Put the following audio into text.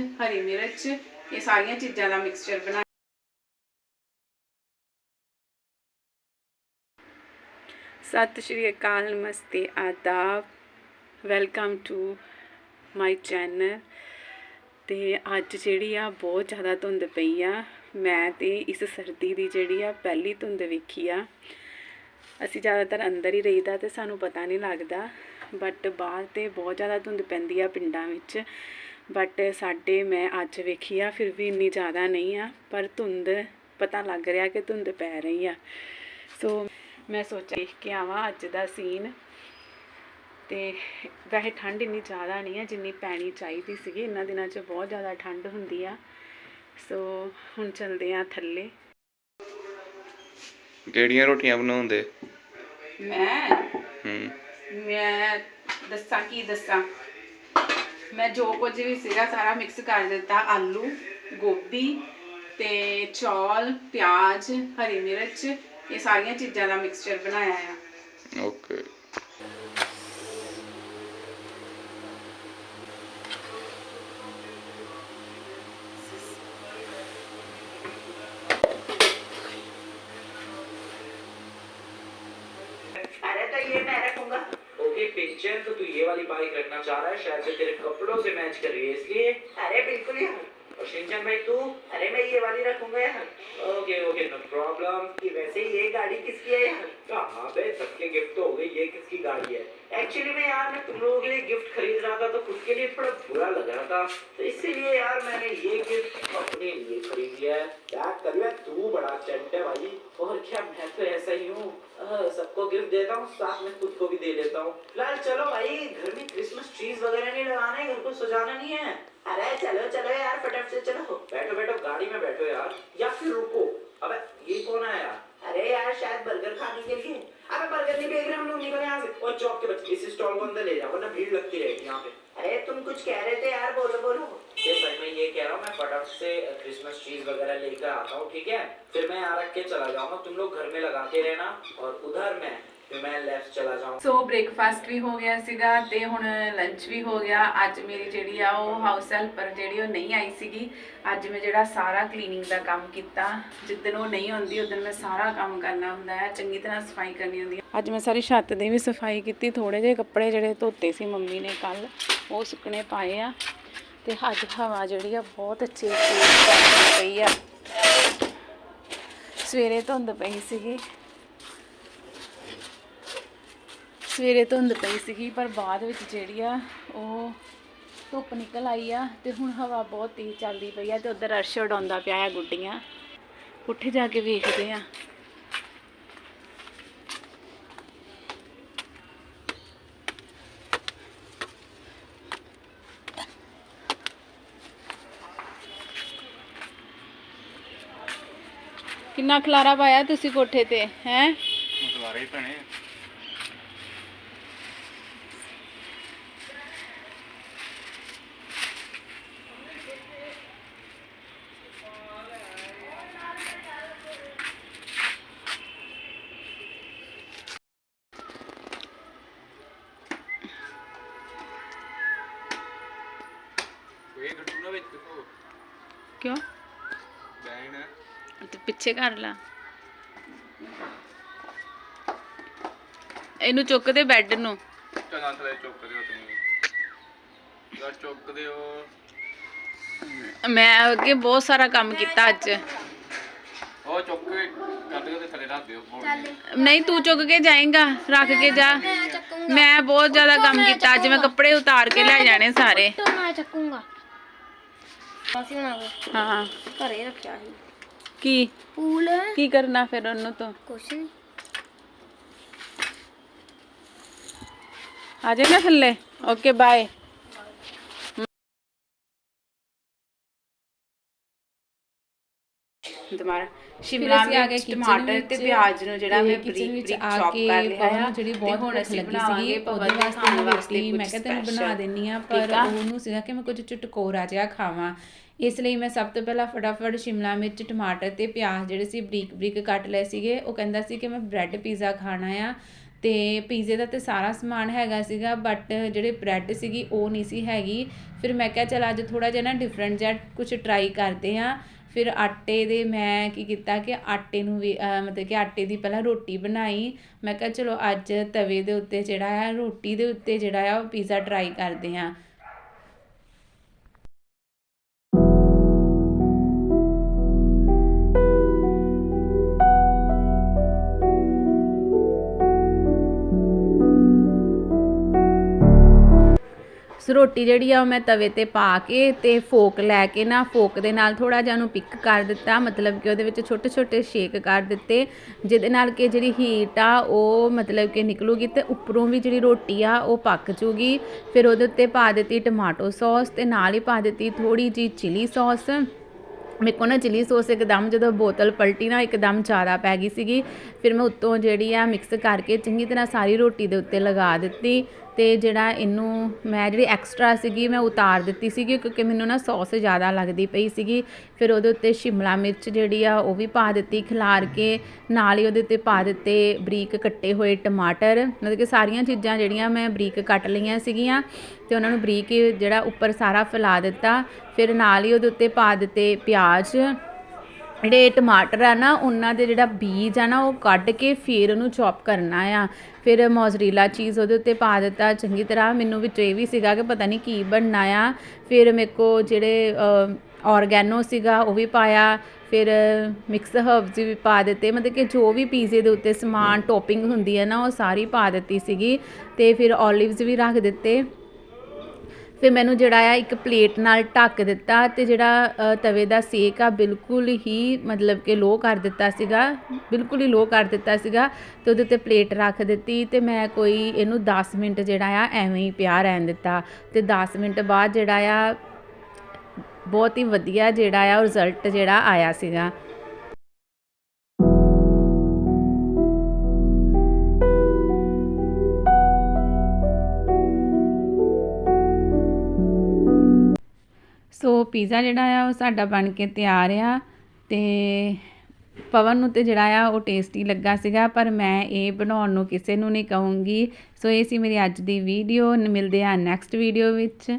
ਹਰੀ ਮਿਰਚ, ਇਹ ਸਾਰੀਆਂ ਚੀਜ਼ਾਂ ਦਾ ਮਿਕਸਚਰ ਬਣਾ ਸਤਿ ਸ਼੍ਰੀ ਅਕਾਲ, ਨਮਸਤੇ, ਆਦਾਬ ਵੈਲਕਮ ਟੂ ਮਾਈ ਚੈਨਲ ਤੇ ਅੱਜ ਜਿਹੜੀ ਆ ਬਹੁਤ ਜ਼ਿਆਦਾ ਧੁੰਦ ਪਈ ਆ। ਮੈਂ ਤੇ ਇਸ ਸਰਦੀ ਦੀ ਜਿਹੜੀ ਆ ਪਹਿਲੀ ਧੁੰਦ ਵੇਖੀ ਆ। ਅਸੀਂ ਜ਼ਿਆਦਾਤਰ ਅੰਦਰ ਹੀ ਰਹੀਦਾ ਤੇ ਸਾਨੂੰ ਪਤਾ ਨਹੀਂ ਲੱਗਦਾ। ਬਟ ਬਾਹਰ ਤੇ ਬਹੁਤ ਜ਼ਿਆਦਾ ਧੁੰਦ ਪੈਂਦੀ ਆ ਪਿੰਡਾਂ ਵਿੱਚ। ਬਟ ਸਾਡੇ ਮੈਂ ਅੱਜ ਵੇਖੀ ਆ ਫਿਰ ਵੀ ਇੰਨੀ ਜ਼ਿਆਦਾ ਨਹੀਂ ਆ ਪਰ ਧੁੰਦ ਪਤਾ ਲੱਗ ਰਿਹਾ ਕਿ ਧੁੰਦ ਪੈ ਰਹੀ ਆ। ਸੋ ਮੈਂ ਸੋਚਿਆ ਦੇਖ ਕੇ ਆਵਾਂ ਅੱਜ ਦਾ ਸੀਨ ਤੇ ਵੈਸੇ ਠੰਡ ਇੰਨੀ ਜ਼ਿਆਦਾ ਨਹੀਂ ਆ ਜਿੰਨੀ ਪੈਣੀ ਚਾਹੀਦੀ ਸੀਗੀ ਇਹਨਾਂ ਦਿਨਾਂ 'ਚ ਬਹੁਤ ਜ਼ਿਆਦਾ ਠੰਡ ਹੁੰਦੀ ਆ। ਸੋ ਹੁਣ ਚੱਲਦੇ ਆ ਥੱਲੇ। ਕਿਹੜੀਆਂ ਰੋਟੀਆਂ ਬਣਾਉਂਦੇ? ਮੈਂ? ਹੂੰ। ਮੈਂ ਦੱਸਾਂ ਕੀ ਦੱਸਾਂ? ਮੈਂ ਜੋ ਕੁਝ ਵੀ ਸੀਗਾ ਸਾਰਾ ਮਿਕਸ ਕਰ ਦਿੱਤਾ, ਆਲੂ, ਗੋਭੀ ਤੇ ਚੌਲ, ਪਿਆਜ਼, ਹਰੀ ਮਿਰਚ, ਇਹ ਸਾਰੀਆਂ ਚੀਜ਼ਾਂ ਦਾ ਮਿਕਸਚਰ ਬਣਾਇਆ ਆ। ਓਕੇ पिक्चर तो तू ये वाली बाइक रखना चाह रहा है शायद से तेरे कपड़ों से मैच कर रही है इसलिए? अरे बिल्कुल यार। और शिनचैन भाई तू? अरे मैं ये वाली रखूँगा यार। ओके ओके नो प्रॉब्लम कि वैसे ये गाड़ी किसकी है यार? कहाँ बे सबके गिफ्ट तो हो गई ये किसकी गाड़ी है? एक्चुअली में यार मैं तुम लोगों के लिए गिफ्ट खरीद रहा था तो खुद के लिए थोड़ा बुरा लग रहा था। तो इसीलिए यार मैंने ये गिफ्ट अपने लिए खरीद लिया है क्या कर लिया तू बड़ा चंट है भाई और क्या मैं तो ऐसा ही हूँ अह, सबको गिफ्ट देता हूँ साथ में खुद को भी दे लेता हूँ। फ़िलहाल चलो भाई घर में क्रिसमस ट्रीज वगैरह नहीं लगाने घर को सजाना नहीं है। अरे चलो चलो यार फटाफट से चलो। बैठो बैठो गाड़ी में बैठो यार। या फिर रुको। अबे ये कौन आया अरे यार शायद बर्गर खाने के लिए। अबे बर्गर नहीं बेच रहे हम लोग निकल यहाँ से। और चौक के बच्चे इस स्टॉल को अंदर ले जाओ वरना भीड़ लगती रहेगी यहाँ पे। अरे तुम कुछ कह रहे थे यार बोलो बोलो। देख भाई मैं ये कह रहा हूँ मैं फटाफट से क्रिसमस ट्रीज वगैरह लेकर आता हूँ ठीक है? फिर मैं यहाँ रख के चला जाऊँगा। तुम लोग घर में लगाते रहना और उधर मैं ਸੋ ਬ੍ਰੇਕਫਾਸਟ ਵੀ ਹੋ ਗਿਆ ਸੀਗਾ ਤੇ ਹੁਣ ਲੰਚ ਵੀ ਹੋ ਗਿਆ। ਅੱਜ ਮੇਰੀ ਜਿਹੜੀ ਆ ਉਹ ਹਾਊਸ ਹੈਲਪਰ ਜਿਹੜੀ ਉਹ ਨਹੀਂ ਆਈ ਸੀਗੀ। ਅੱਜ ਮੈਂ ਜਿਹੜਾ ਸਾਰਾ ਕਲੀਨਿੰਗ ਦਾ ਕੰਮ ਕੀਤਾ। ਜਿੱਦਨ ਉਹ ਨਹੀਂ ਹੁੰਦੀ ਉਦੋਂ ਮੈਂ ਸਾਰਾ ਕੰਮ ਕਰਨਾ ਹੁੰਦਾ ਹੈ। ਚੰਗੀ ਤਰ੍ਹਾਂ ਸਫ਼ਾਈ ਕਰਨੀ ਹੁੰਦੀ ਹੈ। ਅੱਜ ਮੈਂ ਸਾਰੀ ਛੱਤ ਦੀ ਵੀ ਸਫ਼ਾਈ ਕੀਤੀ। ਥੋੜੇ ਜਿਹੇ ਕੱਪੜੇ ਜਿਹੜੇ ਧੋਤੇ ਸੀ ਮੰਮੀ ਨੇ ਕੱਲ, ਉਹ ਸੁੱਕਣੇ ਪਾਏ ਆ। ਤੇ ਅੱਜ ਹਵਾ ਜਿਹੜੀ ਆ ਬਹੁਤ ਅੱਛੀ ਪਈ ਆ। ਸਵੇਰੇ ਧੁੰਦ ਪਈ ਸੀਗੀ। ਸਵੇਰੇ ਧੁੰਦ ਪਈ ਸੀਗੀ, ਪਰ ਬਾਅਦ ਵਿੱਚ ਜਿਹੜੀ ਆ ਉਹ ਧੁੱਪ ਨਿਕਲ ਆਈ ਆ ਤੇ ਹੁਣ ਹਵਾ ਬਹੁਤ ਤੇਜ਼ ਚੱਲਦੀ ਪਈ ਆ ਤੇ ਉਧਰ ਅਰਸ਼ ਉਡਾਉਂਦਾ ਪਿਆ ਆ ਗੁੱਡੀਆਂ। ਉੱਠੇ ਜਾ ਕੇ ਵੇਖਦੇ ਆ। ਕਿੰਨਾ ਖਲਾਰਾ ਪਾਇਆ ਤੁਸੀਂ ਕੋਠੇ ਤੇ, ਹੈ? ਮਤਵਾਰੇ ਹੀ ਭੈਣੇ। ਕੋਈ ਗੱਟੂ ਨਾ ਵਿੱਚ ਦੇਖੋ ਕਿਉਂ? ਬੈਣ ਤੇ ਪਿੱਛੇ ਕਰ ਲਾ। ਇਹਨੂੰ ਚੁੱਕ ਦੇ ਬੈੱਡ ਨੂੰ। ਚੰਗਾ ਥਲੇ ਚੁੱਕਦੇ ਹੋ ਤੁਸੀਂ। ਯਾਰ ਚੁੱਕਦੇ ਹੋ ਮੈਂ ਅੱਗੇ ਬਹੁਤ ਸਾਰਾ ਕੰਮ ਕੀਤਾ ਅੱਜ। ਉਹ ਚੁੱਕ ਕੇ ਕੱਢ ਕੇ ਤੇ ਥੱਲੇ ਰੱਖ ਦਿਓ ਬੋਲ ਨਹੀਂ ਤੂੰ ਚੁੱਕ ਕੇ ਜਾਏਗਾ ਰੱਖ ਕੇ ਜਾ। ਮੈਂ ਬਹੁਤ ਜ਼ਿਆਦਾ ਕੰਮ ਕੀਤਾ ਅੱਜ ਮੈਂ ਕੱਪੜੇ ਉਤਾਰ ਕੇ ਲੈ ਜਾਣੇ ਸਾਰੇ। ਅਸੀਂ ਉਹਨਾਂ ਕੋਲ ਹਾਂ। ਘਰੇ ਰੱਖਿਆ ਸੀ। ਕੀ? ਪੂਲ। ਕੀ ਕਰਨਾ ਫਿਰ ਉਹਨੂੰ ਤੋਂ? ਕੁਛ ਨਹੀਂ ਆ ਜਾਏਗਾ ਥੱਲੇ। ਓਕੇ ਬਾਏ ਦੁਬਾਰਾ। ਸ਼ਿਮਲਾ ਮਿਰਚ ਟਮਾਟਰ ਤੇ ਪਿਆਜ਼ ਨੂੰ ਜਿਹੜਾ ਮੈਂ ਬਰੀਕ ਬਰੀਕ ਚੌਪ ਕਰ ਲਿਆ ਆ। ਜਿਹੜੀ ਬਹੁਤ ਹੁਣ ਭੁੱਖ ਅਸੀਂ ਲੱਗੀ ਸੀਗੀ ਉਹਦੇ ਵਾਸਤੇ ਮੈਂ ਵਾਸਤੇ ਮੈਂ ਕਿਹਾ ਤੈਨੂੰ ਬਣਾ। ਦਿੰਨੀ ਆ ਪਰ ਆ? ਉਹਨੂੰ ਸੀਗਾ ਕਿ ਮੈਂ ਕੁਝ ਚਟਕੋਰਾ ਜਿਹਾ ਖਾਵਾਂ। ਇਸ ਲਈ ਮੈਂ ਸਭ ਤੋਂ ਪਹਿਲਾਂ ਫਟਾਫਟ ਸ਼ਿਮਲਾ ਮਿਰਚ ਟਮਾਟਰ ਤੇ ਪਿਆਜ਼ ਜਿਹੜੇ ਸੀ ਬਰੀਕ ਬਰੀਕ ਕੱਟ ਲਏ ਸੀਗੇ। ਉਹ ਕਹਿੰਦਾ ਸੀ ਕਿ ਮੈਂ ਬ੍ਰੈਡ ਪੀਜ਼ਾ ਖਾਣਾ ਆ। ਤੇ ਪੀਜ਼ੇ ਦਾ ਤੇ ਸਾਰਾ ਸਮਾਨ ਹੈਗਾ ਸੀਗਾ ਬਟ ਜਿਹੜੇ ਬ੍ਰੈਡ ਸੀਗੀ ਉਹ ਨਹੀਂ ਸੀ ਹੈਗੀ। ਫਿਰ ਮੈਂ ਕਿਹਾ ਚਲ ਅੱਜ ਥੋੜਾ ਜਿਹਾ ਨਾ ਡਿਫਰੈਂਟ ਜਿਹਾ ਕੁਝ ਟਰਾਈ ਕਰਦੇ ਹਾਂ ਫਿਰ ਆਟੇ ਦੇ ਮੈਂ ਕੀ ਕੀਤਾ ਕਿ ਆਟੇ ਨੂੰ ਵੀ ਮਤਲਬ ਕਿ ਆਟੇ ਦੀ ਪਹਿਲਾਂ ਰੋਟੀ ਬਣਾਈ। ਮੈਂ ਕਿਹਾ ਚਲੋ ਅੱਜ ਤਵੇ ਦੇ ਉੱਤੇ ਜਿਹੜਾ ਆ, ਰੋਟੀ ਦੇ ਉੱਤੇ ਜਿਹੜਾ ਆ, ਉਹ ਪੀਜ਼ਾ ਟਰਾਈ ਕਰਦੇ ਹਾਂ। ਸੋ ਰੋਟੀ ਜਿਹੜੀ ਆ ਉਹ ਮੈਂ ਤਵੇ ਤੇ ਪਾ ਕੇ ਤੇ ਫੋਕ ਲੈ ਕੇ ਨਾ ਫੋਕ ਦੇ ਨਾਲ ਥੋੜਾ ਜਿਹਾ ਉਹਨੂੰ ਪਿਕ ਕਰ ਦਿੱਤਾ, ਮਤਲਬ ਕਿ ਉਹਦੇ ਵਿੱਚ ਛੋਟੇ ਛੋਟੇ ਸ਼ੇਕ ਕਰ ਦਿੱਤੇ, ਜਿਹਦੇ ਨਾਲ ਕਿ ਜਿਹੜੀ ਹੀਟ ਆ ਉਹ ਮਤਲਬ ਕਿ ਨਿਕਲੂਗੀ ਤੇ ਉੱਪਰੋਂ ਵੀ ਜਿਹੜੀ ਰੋਟੀ ਆ ਉਹ ਪੱਕ ਜੂਗੀ। ਫਿਰ ਉਹਦੇ ਉੱਤੇ ਪਾ ਦਿੱਤੀ ਟਮਾਟੋ ਸੌਸ ਤੇ ਨਾਲ ਹੀ ਪਾ ਦਿੱਤੀ ਥੋੜੀ ਜੀ ਚਿਲੀ ਸੌਸ ਮੇਰੇ ਕੋਲ ਨਾ ਚਿਲੀ ਸੌਸ ਇੱਕਦਮ ਜਦੋਂ ਬੋਤਲ ਪਲਟੀ ਨਾ, ਇੱਕਦਮ ਜ਼ਿਆਦਾ ਪੈ ਗਈ ਸੀਗੀ। ਫਿਰ ਮੈਂ ਉੱਤੋਂ ਜਿਹੜੀ ਆ ਮਿਕਸ ਕਰਕੇ ਚੰਗੀ ਤਰ੍ਹਾਂ ਸਾਰੀ ਰੋਟੀ ਦੇ ਉੱਤੇ ਲਗਾ ਦਿੱਤੀ। ਅਤੇ ਜਿਹੜਾ ਇਹਨੂੰ ਮੈਂ ਜਿਹੜੀ ਐਕਸਟਰਾ ਸੀਗੀ ਮੈਂ ਉਤਾਰ ਦਿੱਤੀ ਸੀਗੀ ਕਿਉਂਕਿ ਮੈਨੂੰ ਨਾ ਸੌਸ ਜ਼ਿਆਦਾ ਲੱਗਦੀ ਪਈ ਸੀਗੀ। ਫਿਰ ਉਹਦੇ ਉੱਤੇ ਸ਼ਿਮਲਾ ਮਿਰਚ ਜਿਹੜੀ ਆ ਉਹ ਵੀ ਪਾ ਦਿੱਤੀ, ਖਿਲਾਰ ਕੇ ਨਾਲ ਹੀ ਉਹਦੇ ਉੱਤੇ ਪਾ ਦਿੱਤੇ ਬਰੀਕ ਕੱਟੇ ਹੋਏ ਟਮਾਟਰ। ਮਤਲਬ ਕਿ ਸਾਰੀਆਂ ਚੀਜ਼ਾਂ ਜਿਹੜੀਆਂ ਮੈਂ ਬਰੀਕ ਕੱਟ ਲਈਆਂ ਸੀਗੀਆਂ ਅਤੇ ਉਹਨਾਂ ਨੂੰ ਬਰੀਕ ਜਿਹੜਾ ਉੱਪਰ ਸਾਰਾ ਫੈਲਾ ਦਿੱਤਾ। ਫਿਰ ਨਾਲ ਹੀ ਉਹਦੇ ਉੱਤੇ ਪਾ ਦਿੱਤੇ ਪਿਆਜ਼। ਜਿਹੜੇ ਟਮਾਟਰ ਆ ਨਾ ਉਹਨਾਂ ਦੇ ਜਿਹੜਾ ਬੀਜ ਆ ਨਾ ਉਹ ਕੱਢ ਕੇ ਫਿਰ ਉਹਨੂੰ ਚੌਪ ਕਰਨਾ ਆ। ਫਿਰ ਮੋਜ਼ਰੀਲਾ ਚੀਜ਼ ਉਹਦੇ ਉੱਤੇ ਪਾ ਦਿੱਤਾ। ਚੰਗੀ ਤਰ੍ਹਾਂ ਮੈਨੂੰ ਵਿੱਚ ਇਹ ਵੀ ਸੀਗਾ ਕਿ ਪਤਾ ਨਹੀਂ ਕੀ ਬਣਨਾ ਆ। ਫਿਰ ਮੇਰੇ ਕੋ ਜਿਹੜੇ ਆਰਗੈਨੋ ਸੀਗਾ ਉਹ ਵੀ ਪਾਇਆ। ਫਿਰ ਮਿਕਸ ਹਰਬਸ ਵੀ ਪਾ ਦਿੱਤੇ। ਮਤਲਬ ਕਿ ਜੋ ਵੀ ਪੀਜ਼ੇ ਦੇ ਉੱਤੇ ਸਮਾਨ ਟੋਪਿੰਗ ਹੁੰਦੀ ਹੈ ਨਾ ਉਹ ਸਾਰੀ ਪਾ ਦਿੱਤੀ ਸੀਗੀ। ਤੇ ਫਿਰ ਓਲਿਵਸ ਵੀ ਰੱਖ ਦਿੱਤੇ। ਫਿਰ ਮੈਨੂੰ ਜਿਹੜਾ ਆ ਇੱਕ ਪਲੇਟ ਨਾਲ ਢੱਕ ਦਿੱਤਾ ਅਤੇ ਜਿਹੜਾ ਤਵੇ ਦਾ ਸੇਕ ਆ, ਬਿਲਕੁਲ ਹੀ ਮਤਲਬ ਕਿ ਲੋ ਕਰ ਦਿੱਤਾ ਸੀਗਾ, ਬਿਲਕੁਲ ਹੀ ਲੋ ਕਰ ਦਿੱਤਾ ਸੀਗਾ ਤੇ ਉਹਦੇ ਉੱਤੇ ਪਲੇਟ ਰੱਖ ਦਿੱਤੀ ਤੇ ਮੈਂ ਕੋਈ ਇਹਨੂੰ 10 ਮਿੰਟ ਜਿਹੜਾ ਆ ਐਵੇਂ ਹੀ ਪਿਆ ਰਹਿਣ ਦਿੱਤਾ ਤੇ 10 ਮਿੰਟ ਬਾਅਦ ਜਿਹੜਾ ਆ ਬਹੁਤ ਹੀ ਵਧੀਆ ਜਿਹੜਾ ਆ ਰਿਜ਼ਲਟ ਜਿਹੜਾ ਆਇਆ ਸੀਗਾ। ਪੀਜ਼ਾ ਜਿਹੜਾ ਆ ਉਹ ਸਾਡਾ ਬਣ ਕੇ ਤਿਆਰ ਆ ਤੇ ਪਵਨ ਨੂੰ ਤੇ ਜਿਹੜਾ ਆ ਉਹ ਟੇਸਟੀ ਲੱਗਾ ਸੀਗਾ, ਪਰ ਮੈਂ ਇਹ ਬਣਾਉਣ ਨੂੰ ਕਿਸੇ ਨੂੰ ਨਹੀਂ ਕਹੂੰਗੀ। ਸੋ ਇਹ ਸੀ ਮੇਰੀ ਅੱਜ ਦੀ ਵੀਡੀਓ ਮਿਲਦੇ ਆ ਨੈਕਸਟ ਵੀਡੀਓ ਵਿੱਚ।